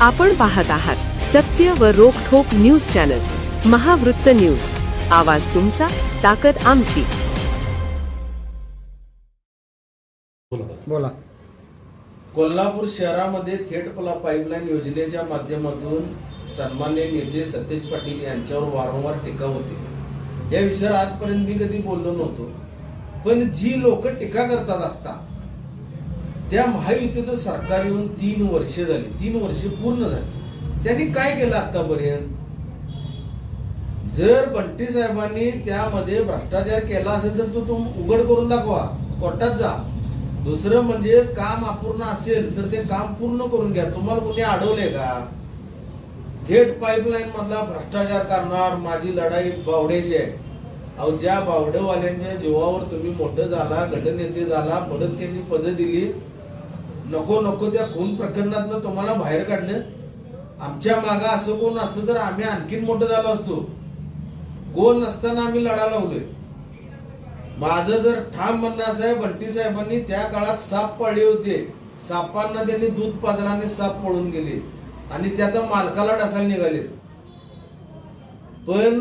आपण पाहत आहात सत्य व रोखोक न्यूज चॅनल महावृत्त न्यूज. आवाज तुमचा ताकद आमची. बोला. कोल्हापूर शहरामध्ये थेट पला पाईपलाईन योजनेच्या माध्यमातून सन्मान्य नेते सतेज पाटील यांच्यावर वारंवार टीका होते. या विषयावर आजपर्यंत मी कधी बोललो नव्हतो. पण जी लोक टीका करतात आता त्या महायुतीचं सरकार येऊन तीन वर्षे झाली. तीन वर्षे पूर्ण झाली. त्यांनी काय केलं आतापर्यंत? जर बंटी साहेबांनी त्यामध्ये भ्रष्टाचार केला असेल तर तो तुम्ही उघड करून दाखवा. कोर्टात जा. दुसरं म्हणजे काम अपूर्ण असेल तर ते काम पूर्ण करून घ्या. तुम्हाला कोणी अडवले का? थेट पाईपलाईन मधला भ्रष्टाचार करणार माझी लढाई बावड्याची आहे. अहो ज्या बावडेवाल्यांच्या जीवावर तुम्ही मोठं झाला गटनेते झाला परत त्यांनी पदं दिली. नको नको त्या खून प्रकरणातनं तुम्हाला बाहेर काढलं. आमच्या मागा असं कोण असतं तर आम्ही आणखीन मोठं झालो असतो. कोण नसताना आम्ही लढा लावलोय. माझं जर ठाम म्हणणं असं आहे बंटी साहेबांनी त्या काळात साप पाळले होते. सापांना त्यांनी दूध पाजराने साप पळून गेले. आणि त्या आता मालकाला डसायला निघाले पण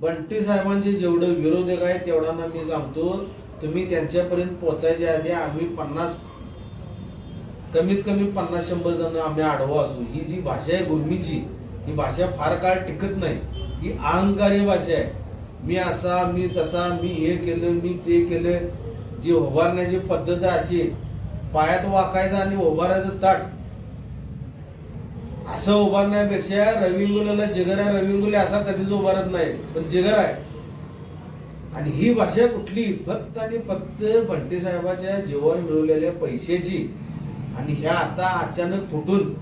बंटी साहेबांचे जेवढं विरोधक आहे तेवढ्यांना मी सांगतो तुम्ही त्यांच्यापर्यंत पोचायच्या आधी आम्ही पन्नास कमीत कमी पन्नास शंभर जण आम्ही आडवं असू. ही जी भाषा आहे गुरमीची ही भाषा फार काळ टिकत नाही. ही अहंकारी भाषा आहे. मी असा मी तसा मी हे केलं मी ते केलं. जी उभारण्याची पद्धत अशी पायात वाकायचं आणि उभारायचं ताट. असं उभारण्यापेक्षा रविंगुलाला जिगर आहे रविंगुले असा कधीच उभारत नाही पण जिगर आहे. आणि ही भाषा कुठली? फक्त आणि फक्त बंटी साहेबाच्या जीवन मिळवलेल्या पैशाची. आणि ह्या आता अचानक फुटून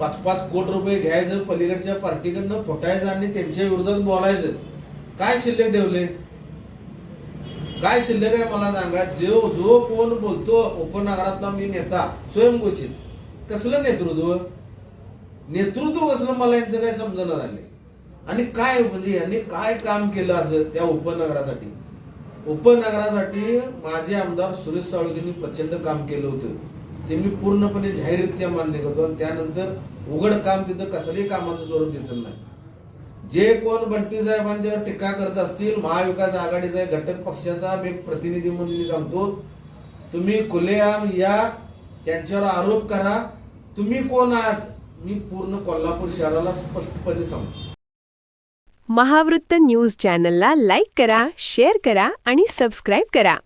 पाच पाच कोटी रुपये घ्यायचं पलीकडच्या पार्टीकडनं फुटायचं आणि त्यांच्या विरोधात बोलायचं. काय शिल्लक ठेवले? काय शिल्लक आहे मला सांगा? जो जो कोण बोलतो उपनगरातला मी नेता स्वयंघोषित. कसलं नेतृत्व? नेतृत्व कसलं मला यांचं काय समजणं झाले आणि काय म्हणजे यांनी काय काम केलं असं त्या उपनगरासाठी? उपनगरासाठी माझे आमदार सुरेश साळुंकेंनी प्रचंड काम केलं होतं. ते मी पूर्णपणे जाहीररित्या मान्य करतो आणि त्यानंतर उघड काम तिथं कसलंही कामाचं स्वरूप दिसत नाही. जे कोण बंटी साहेबांच्यावर टीका करत असतील महाविकास आघाडीचा घटक पक्षाचा मी एक प्रतिनिधी म्हणून मी सांगतो तुम्ही खुलेआम या त्यांच्यावर आरोप करा. तुम्ही कोण आहात? मी पूर्ण कोल्हापूर शहराला स्पष्टपणे सांगतो. महावृत्त न्यूज चॅनलला लाईक करा शेअर करा आणि सबस्क्राईब करा.